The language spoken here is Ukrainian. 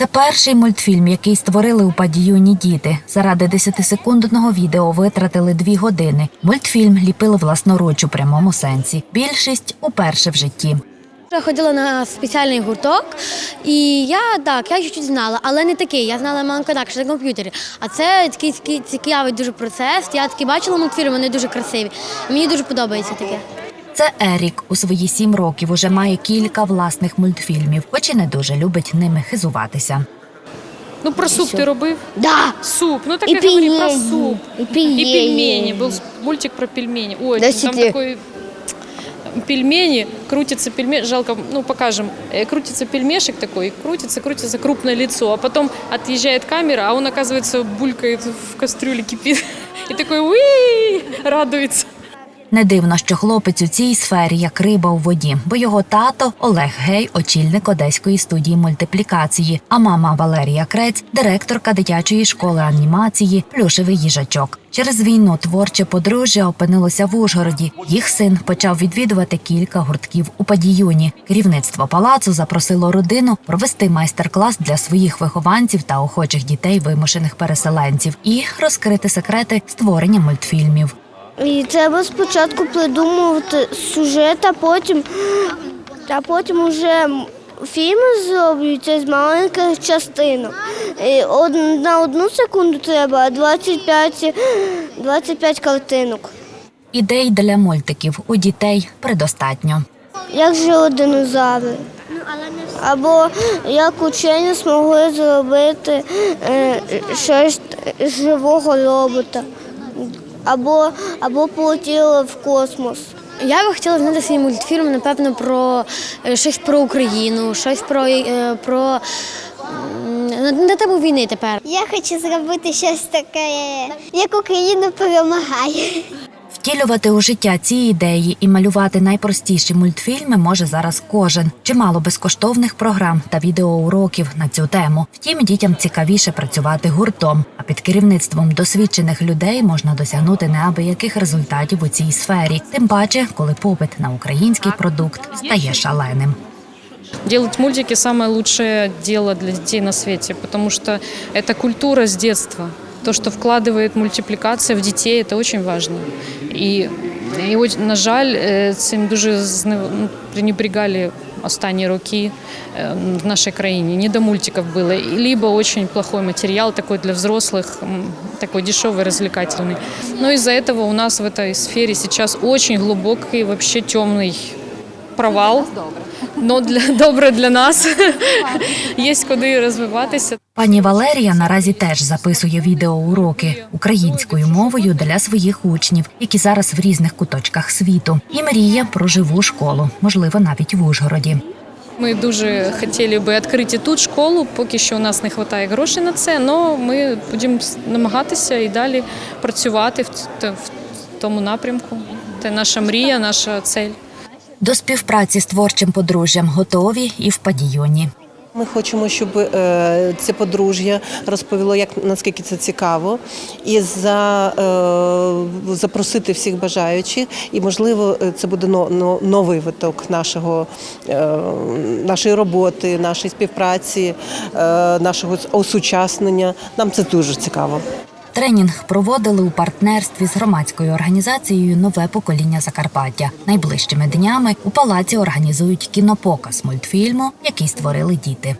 Це перший мультфільм, який створили у падіюні діти. Заради 10-секундного відео витратили дві години. Мультфільм ліпили власноруч у прямому сенсі. Більшість уперше в житті. Я ходила на спеціальний гурток, і я так, я чуть-чуть знала, але не такий. Я знала маленько інакше на комп'ютері. А це такий цікавий дуже процес. Я таки бачила мультфільми, вони дуже красиві. Мені дуже подобається таке. Це Ерік у свої сім років уже має кілька власних мультфільмів, хоч і не дуже любить ними хизуватися. Ну про суп ти робив? Да! Суп. Ну так І я говорю про пельмені, суп. і пельмені. И пельмени. Был мультик про пельмени. Ой, Да там сиди. такой пельмени, крутится пельмень, жалко, ну покажем, Э, крутится пельмешек такой, крутится, крутится крупное лицо, а потом отъезжает камера, а он, оказывается, булькает в кастрюле, кипит, и такой, уи, радуется. Не дивно, що хлопець у цій сфері як риба у воді, бо його тато Олег Гей, очільник одеської студії мультиплікації, а мама Валерія Крець, директорка дитячої школи анімації, плюшевий їжачок. Через війну творче подружжя опинилося в Ужгороді. Їх син почав відвідувати кілька гуртків у падіюні. Керівництво палацу запросило родину провести майстер-клас для своїх вихованців та охочих дітей вимушених переселенців і розкрити секрети створення мультфільмів. І треба спочатку придумувати сюжет, а потім, а потім вже фільми зроблюються з маленьких частинок. І од- на одну секунду треба 25, 25 картинок. Ідей для мультиків у дітей предостатньо. Як жили динозаври. Або як учені змогли зробити е, щось живого робота. Або, або полетіли в космос. Я би хотіла знати свій мультфільм, напевно, про е, щось про Україну, щось про, е, про на, на тему війни тепер. Я хочу зробити щось таке, як Україна перемагає. Втілювати у життя ці ідеї і малювати найпростіші мультфільми може зараз кожен. Чимало безкоштовних програм та відеоуроків на цю тему. Втім, дітям цікавіше працювати гуртом, а під керівництвом досвідчених людей можна досягнути неабияких результатів у цій сфері. Тим паче, коли попит на український продукт стає шаленим. Делать мультики самое лучшее дело для детей на свете, потому что это культура с детства То, что вкладывает мультиплікація в дітей, це дуже важливо. І, і ось, на жаль, е, цим дуже зне- ну, пренебрегали останні роки е, в нашей країні. Не до мультиков было. И Либо очень плохой материал такой для взрослых, м, такой дешевый, развлекательный. Но из-за этого у нас в этой сфере сейчас очень глубокий, вообще темный провал. Но для добре для нас є куди розвиватися. Пані Валерія наразі теж записує відеоуроки українською мовою для своїх учнів, які зараз в різних куточках світу, і мріє про живу школу, можливо, навіть в Ужгороді. Ми дуже хотіли би відкрити тут школу. Поки що у нас не вистачає грошей на це, але ми будемо намагатися і далі працювати в тому напрямку. Це наша мрія, наша цель. До співпраці з творчим подружжям готові і в падійоні. Ми хочемо, щоб е, це подружжя розповіло, як наскільки це цікаво, і за, е, запросити всіх бажаючих. І можливо, це буде но, но- новий виток нашого, е, нашої роботи, нашої співпраці, нашого осучаснення. Нам це дуже цікаво. Тренінг проводили у партнерстві з громадською організацією Нове покоління Закарпаття. Найближчими днями у палаці організують кінопоказ мультфільму, який створили діти.